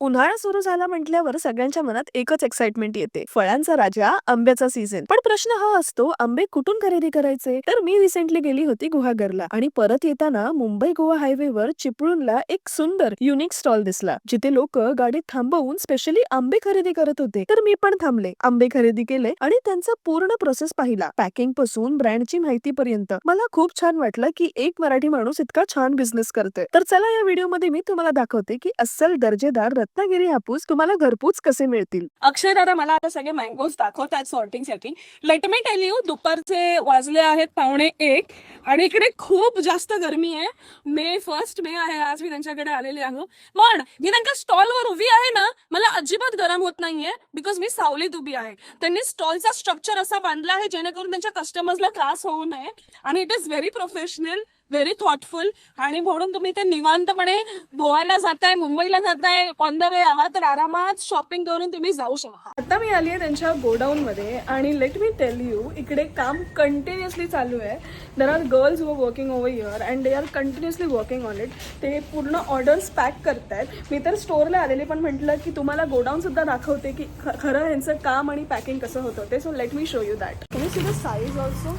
उन्हाळा सुरू झाला म्हटल्यावर सगळ्यांच्या मनात एकच एक्साइटमेंट येते. फळांचा राजा आंब्याचा सीझन पण प्रश्न हा असतो आंबे कुठून खरेदी करायचे? तर मी रिसेंटली गेली होती गुहागरला आणि परत येताना मुंबई गोवा हायवेवर चिपळूणला एक सुंदर युनिक स्टॉल दिसला. जिथे लोक गाडी थांबवून स्पेशली आंबे खरेदी करत होते. तर मी पण थांबले. आंबे खरेदी केले आणि त्यांचा पूर्ण प्रोसेस पाहिला. पॅकिंगपासून ब्रँडची माहिती पर्यंत. मला खूप छान वाटलं की एक मराठी माणूस इतका छान बिझनेस करतोय. तर चला या व्हिडिओमध्ये मी तुम्हाला दाखवते की अस्सल दर्जेदार रत्नागिरी हापूस तुम्हाला घरपोच कसे मिळतील? अक्षय दादा मला आता सगळे मँगोज दाखवतात सॉर्टिंगसाठी. लेट मी टेल यू दुपारचे वाजले आहेत पावणे एक आणि इकडे खूप जास्त गरमी आहे. मे फर्स्ट मे आहे आज मी त्यांच्याकडे आलेले आहो. पण मी त्यांच्या स्टॉलवर उभी आहे ना मला अजिबात गरम होत नाहीये बिकॉज मी सावलीत उभी आहे. त्यांनी स्टॉलचा स्ट्रक्चर असा बांधला आहे जेणेकरून त्यांच्या कस्टमर्सला त्रास होऊ नये. आणि it is very professional very thoughtful आणि म्हणून तुम्ही ते निवांतपणे गोव्याला जाताय मुंबईला जाताय ऑन द वे आहात तर आरामात शॉपिंग करून तुम्ही जाऊ शकता. आता मी आली आहे त्यांच्या गोडाऊन मध्ये आणि लेट मी टेल यू इकडे काम कंटिन्युअसली चालू आहे. There are girls were working over year and they are continuously working on it ते पूर्ण ऑर्डर्स पॅक करतायत. मी तर स्टोअरला आलेले पण म्हटलं की तुम्हाला गोडाऊन सुद्धा दाखवते की ख- खरं ह्यांचं काम आणि पॅकिंग कसं होतं ते so let me show you that तुम्ही you see the size also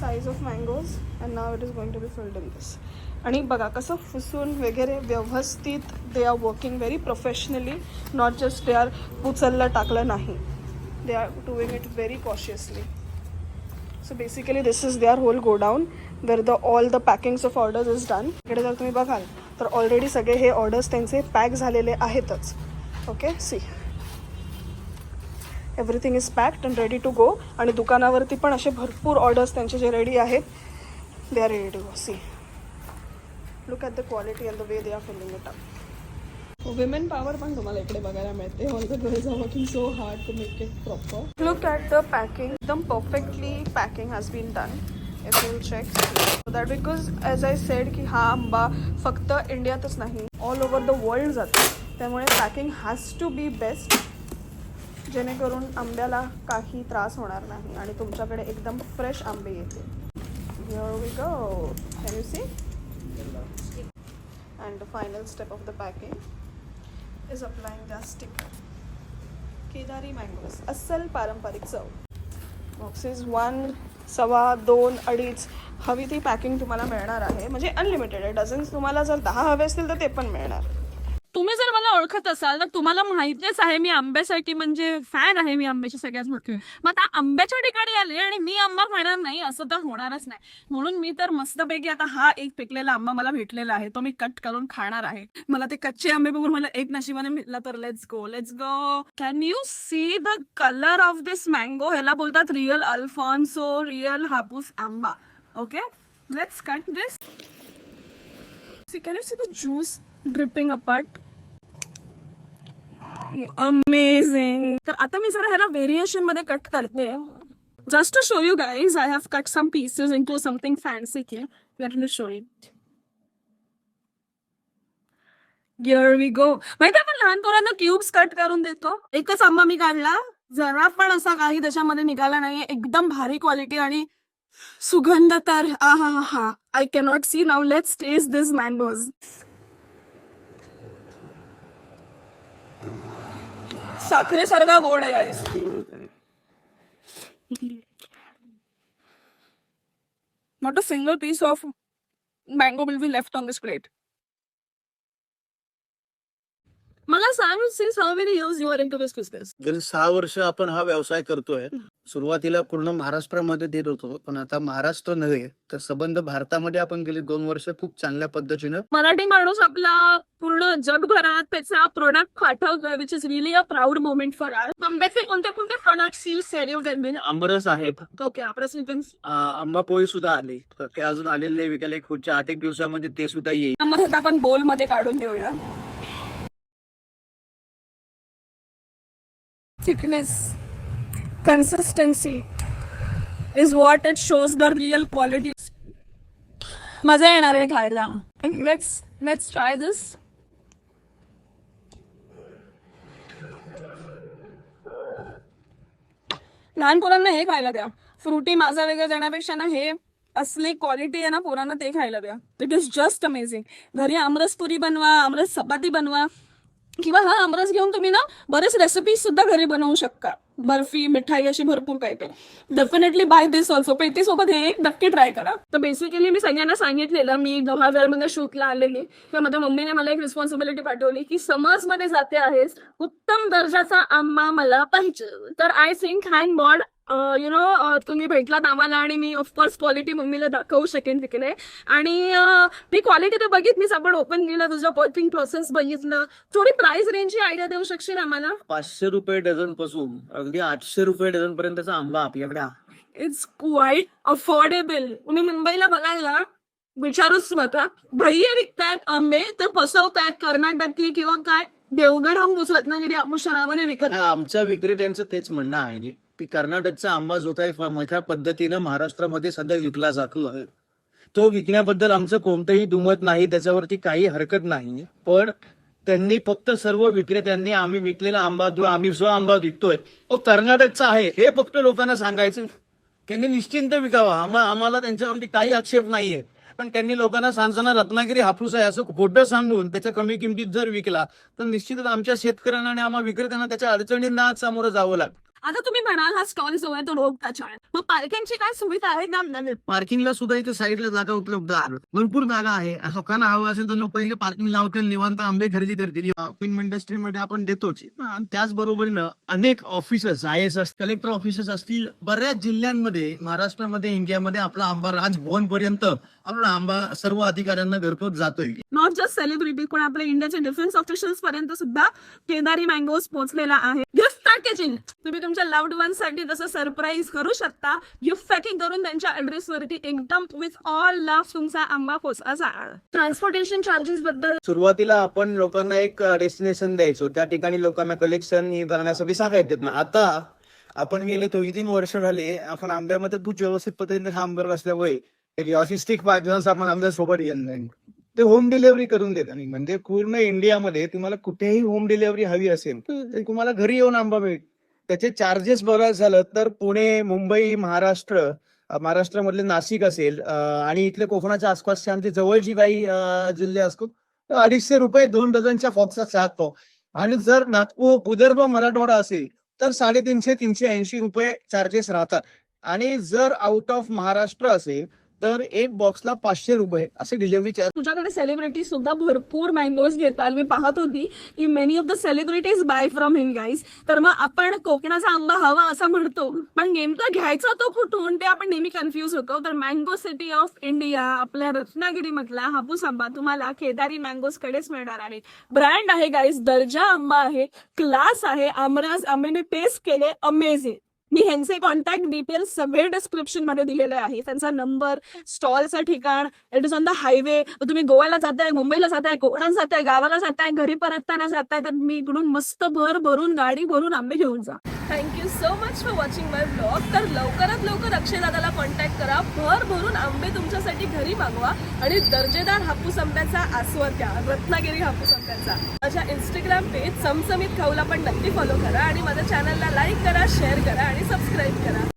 size of mangoes and now it is going to be filled in this आणि बघा कसं फुसून वगैरे व्यवस्थित they are working very professionally not just they are उचलला टाकलं नाही. They are doing it very cautiously so basically this is their whole godown where the all the packings of orders is done इकडे जर तुम्ही बघाल तर already सगळे हे ऑर्डर्स त्यांचे पॅक झालेले आहेतच. Okay see everything is packed and ready to go आणि दुकानावरती पण असे भरपूर ऑर्डर्स त्यांचे जे रेडी आहेत they are ready to go see look at the quality and the way they are filling it up women power पण तुम्हाला इकडे बघायला मिळते. All the girls are working so hard to make it proper look at the packing एकदम perfectly packing has been done if you check that because as I said की हा आंबा फक्त इंडियातच नाही ऑल ओव्हर द वर्ल्ड जातो. त्यामुळे packing has to be best जेणेकरून आंब्याला काही त्रास होणार नाही आणि तुमच्याकडे एकदम फ्रेश आंबे येतील. Here we go. Can you and the final step of the packing is is applying the Kedari mangoes अस्सल पारंपरिक चव. बॉक्सेस वन सव्वा दोन अडीच. हवी ती पॅकिंग तुम्हाला मिळणार आहे. म्हणजे अनलिमिटेड आहे. डझन्स तुम्हाला जर दहा हवे असतील तर ते पण मिळणार. तुम्ही जर मला ओळखत असाल तर तुम्हाला माहितीच आहे मी आंब्यासाठी म्हणजे फॅन आहे मी आंब्याची सगळ्यात मोठी मग आता आंब्याच्या ठिकाणी आले आणि मी आंबा खाणार नाही असं तर होणारच नाही. म्हणून मी तर मस्तपैकी आता हा एक पिकलेला आंबा मला भेटलेला आहे तो मी कट करून खाणार आहे. मला ते कच्चे आंबे बघून मला एक नशिबाने भेटला तर let's go let's go can you see the colour of this mango ह्याला बोलतात रिअल अल्फॉन्सो रिअल हापूस आंबा. Okay let's cut this can you see the juice juice dripping apart? Amazing तर आता मी जरा ह्याला व्हेरिएशनमध्ये कट करते. Just to show you guys I have cut some pieces into something fancy K where me show it here we go माहिती आपण लहान पोरांना क्यूब्स कट करून देतो. एकच आंबा मी काढला. जरा पण असा काही त्याच्यामध्ये निघाला नाही एकदम भारी क्वालिटी आणि सुगंध तर हा हा I cannot see now let's taste this mangoes साखरेसारखा गोड आहे guys. Not a single piece of mango will be left on this मला सांग since how many years you are into this business गेली सहा वर्ष आपण हा व्यवसाय करतोय. सुरुवातीला पूर्ण महाराष्ट्रामध्ये देत होतो पण आता महाराष्ट्र नव्हे तर संबंध भारतामध्ये आपण गेली दोन वर्ष खूप चांगल्या पद्धतीनं. मराठी माणूस आपला पूर्ण जगभरात त्याचा product पाठवतोय which is really a proud moment for our आंब्याचे कोणते कोणते product you sell you can aamras आहे. ओके आपण आ, आंबा पोळी सुद्धा आली. तर ते अजून आलेले नाही विकायला एक पुढच्या आठ एक दिवसामध्ये ते सुद्धा येईल. मग आपण बोलमध्ये काढून देऊया. Thickness consistency is what it shows the real quality मजा येणार आहे खायला. लेट्स लेट्स ट्राय दिस लहान पोरांना हे खायला द्या. फ्रुटी माझा वगैरे देण्यापेक्षा ना हे असली क्वालिटी आहे ना पोरांना ते खायला द्या. इट इज जस्ट अमेझिंग घरी आमरस पुरी बनवा आमरस चपाती बनवा. किंवा हा आमरस घेऊन तुम्ही ना बरेच रेसिपीज सुद्धा घरी बनवू शकता. बर्फी मिठाई अशी भरपूर काही काही. डेफिनेटली बाय दिस ऑल्सो पेटी सोबत हे एक नक्की ट्राय करा. तर बेसिकली मी सगळ्यांना सांगितलेलं मी मध्ये शूटला आलेली. किंवा माझ्या मम्मीने मला एक रिस्पॉन्सिबिलिटी पाठवली की समर्समध्ये जाते आहेस उत्तम दर्जाचा आंबा मला पाहिजे. तर आय थिंक हँड बॉड यु नो तुम्ही भेटलात आम्हाला आणि मी ऑफकोर्स क्वालिटी मम्मीला दाखवू शकेन तिकडे. आणि मी क्वालिटी तर बघितलीच. आपण ओपन केलं तुझं पॉपिंग प्रोसेस बघितलं. थोडी प्राइस रेंजची आयडिया देऊ शकशील आम्हाला? पाचशे रुपये डझनपासून अगदी आठशे रुपये डझन पर्यंतचा आंबा आपल्याकडे. इट्स क्वाईट अफोर्डेबल तुम्ही मुंबईला बघायला विचारूच नका. भैया विकतायत आंबे तर फसवतायत कर्नाटकी किंवा काय देवगड हम रत्नागिरी आमुषणामध्ये विकत हा, आमच्या विक्रेत्यांचं तेच म्हणणं आहे. की कर्नाटकचा आंबा जो काही मोठ्या पद्धतीनं महाराष्ट्रामध्ये सध्या विकला जातो आहे. तो विकण्याबद्दल आमचं कोणतंही दुमत नाही त्याच्यावरती काही हरकत नाही. पण त्यांनी फक्त सर्व विक्रेत्यांनी आम्ही विकलेला आंबा जो आम्ही जो आंबा विकतोय तो कर्नाटकचा आहे हे फक्त लोकांना सांगायचं. त्यांनी निश्चिंत विकावा. आम्हाला त्यांच्यावरती काही आक्षेप नाहीये. पण त्यांनी लोकांना सांगताना रत्नागिरी हापूस आहे असं खोटं सांगून त्याच्या कमी किमतीत जर विकला तर निश्चितच आमच्या शेतकऱ्यांना आणि आम्हा विक्रेत्यांना त्याच्या अडचणींना आज सामोरं जावं लागतं. आता तुम्ही म्हणाल हा स्टॉल जो आहे तो रोगटाचा आहे मग पार्किंगची काय सुविधा आहे नाही? पार्किंगला सुद्धा इथे साईडला जागा उपलब्ध आहे. भरपूर जागा आहे. लोकांना हवं असेल तर लोक पहिले पार्किंग लावतील. निवांत आंबे खरेदी करतील. फिल्म इंडस्ट्रीमध्ये आपण देतोच. त्याचबरोबरीनं अनेक offices I S S collector offices असतील. बऱ्याच जिल्ह्यांमध्ये महाराष्ट्रामध्ये इंडियामध्ये आपला आंबा राजभवन पर्यंत आपला आंबा सर्व अधिकाऱ्यांना घरपोच जातोय. नॉट जस्ट सेलिब्रिटी पण आपल्या इंडियाच्या डिफेन्स ऑफिशियल्स पर्यंत सुद्धा केदारी मँगोज पोहोचलेला आहे. पॅकेजिंग तुम्ही तुमच्या लव्ड वनसाठी जसं सरप्राईज करू शकता. गिफ्ट पॅकिंग करून त्यांच्या ऍड्रेस वरती एकदम विथ ऑल लव्ह तुमचा आंबा पोचायचा ट्रान्सपोर्टेशन चार्जेस बद्दल सुरुवातीला आपण लोकांना एक डेस्टिनेशन द्यायचो. त्या ठिकाणी लोकांना कलेक्शन करण्यासाठी सांगायचे ना. आता आपण गेले दोन तीन वर्ष झाले आपण आंब्यामध्ये खूप व्यवस्थित पद्धतीने काम करत असल्यामुळे एक लॉजिस्टिक पार्टनर्स आपण आमच्यासोबत येत नाही. ते होम डिलिव्हरी करून देतात. आणि म्हणजे पूर्ण इंडियामध्ये तुम्हाला कुठेही होम डिलिव्हरी हवी असेल तर तुम्हाला घरी येऊन आंबा मिळेल. त्याचे चार्जेस बघायचं झालं तर पुणे मुंबई महाराष्ट्र महाराष्ट्रामधले नाशिक असेल आणि इथले कोकणाच्या आसपासचे आमचे जवळची काही जिल्हे असतात तर अडीचशे रुपये दोन डझनच्या फॉक्सचा चालतो आणि जर नागपूर विदर्भ मराठवाडा असेल तर साडेतीनशे तीनशे ऐंशी रुपये चार्जेस राहतात. आणि जर आउट ऑफ महाराष्ट्र असेल तर एक बॉक्सला पाचशे रुपये असे डिलिव्हरी चार्ज तुझ्याकडे सेलिब्रिटी सुद्धा भरपूर मँगोज घेतात. मी पाहत होती की many of the celebrities buy from him guys तर मग आपण कोकणाचा आंबा हवा असं म्हणतो. पण नेमका घ्यायचा तो कुठून ते आपण नेहमी कन्फ्युज होतो. तर मँगो सिटी ऑफ इंडिया आपल्या रत्नागिरी मधला हापूस आंबा तुम्हाला केदारी मँगोज कडेच मिळणार आहे. ब्रँड आहे गाईज दर्जा आंबा आहे क्लास आहे. आमराज आंब्याने टेस्ट केले अमेझिंग मी ह्यांचे कॉन्टॅक्ट डिटेल्स सगळे डिस्क्रिप्शनमध्ये दिलेले आहे त्यांचा नंबर स्टॉलचं ठिकाण it is on the highway तुम्ही गोव्याला जाताय मुंबईला जाताय कोकणात जाताय गावाला जाताय घरी परतताना जाताय तर मी इकडून मस्त भर भरून गाडी भरून आंबे घेऊन जा. Thank you so much for watching my blog तर लवकरात लवकर अक्षयदादाला कॉन्टॅक्ट करा. भर भरून आंबे तुमच्यासाठी घरी मागवा आणि दर्जेदार हापूस आंब्याचा आस्वाद घ्या. रत्नागिरी हापूस आंब्याचा. माझ्या इंस्टाग्राम पेज चमचमीत खाऊला पण नक्की फॉलो करा आणि माझ्या चॅनलला लाईक करा शेअर करा आणि सबस्क्राईब करा.